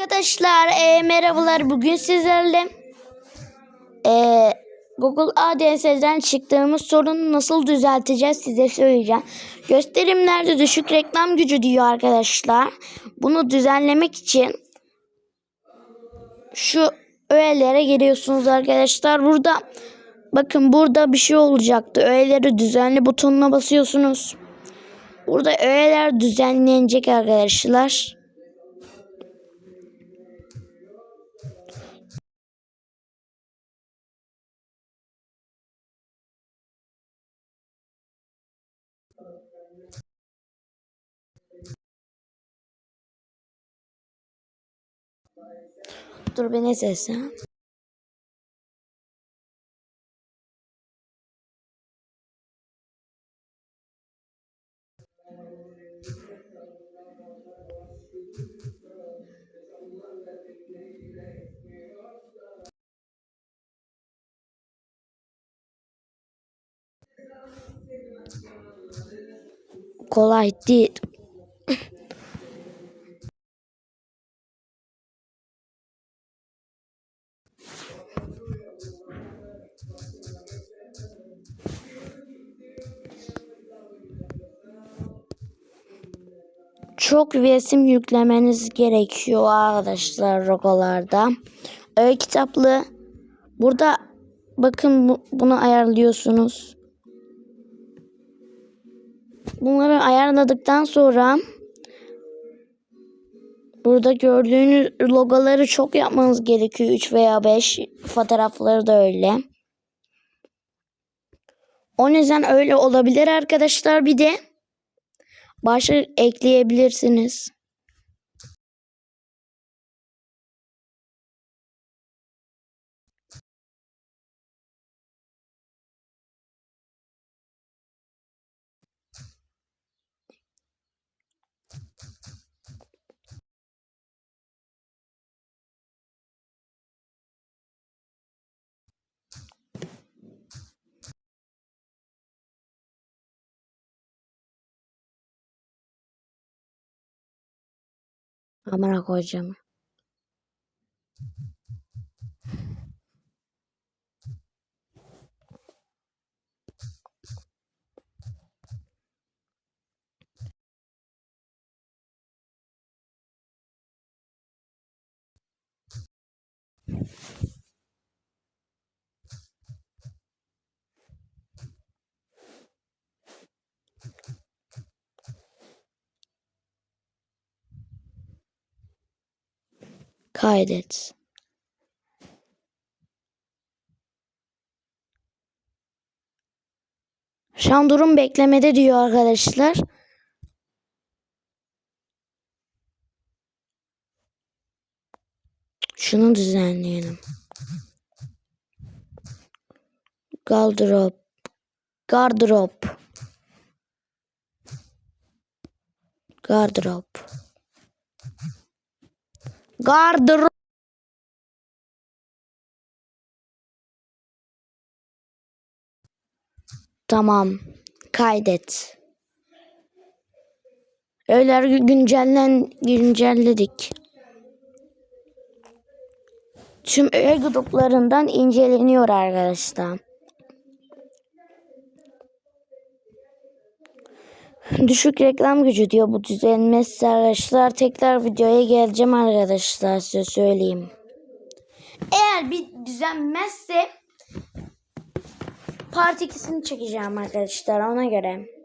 Arkadaşlar e, merhabalar bugün sizlerle e, Google ADS'den çıktığımız sorunu nasıl düzelteceğiz size söyleyeceğim. Gösterimlerde düşük reklam gücü diyor arkadaşlar. Bunu düzenlemek için şu öğelere geliyorsunuz arkadaşlar. Burada bakın burada bir şey olacaktı. Öğeleri düzenli butonuna basıyorsunuz. Burada öğeler düzenlenecek arkadaşlar. Dur beni sesle. Kolay değil. Çok resim yüklemeniz gerekiyor arkadaşlar rogolarda. Öyle kitaplı. Burada bakın bu- bunu ayarlıyorsunuz. Bunları ayarladıktan sonra burada gördüğünüz logoları çok yapmanız gerekiyor. 3 veya 5 fotoğrafları da öyle. O yüzden öyle olabilir arkadaşlar. Bir de başa ekleyebilirsiniz. Amına koyacağım. Kaydet. Şu an durum beklemede diyor arkadaşlar. Şunu düzenleyelim. Gardırop. Gardırop. Gardırop. Gardırop. Tamam. Kaydet. Öğeler güncellen güncelledik. Tüm öğe gruplarından inceleniyor arkadaşlar. Düşük reklam gücü diyor bu düzenmezse arkadaşlar. Tekrar videoya geleceğim arkadaşlar size söyleyeyim. Eğer bir düzenmezse part 2'sini çekeceğim arkadaşlar ona göre.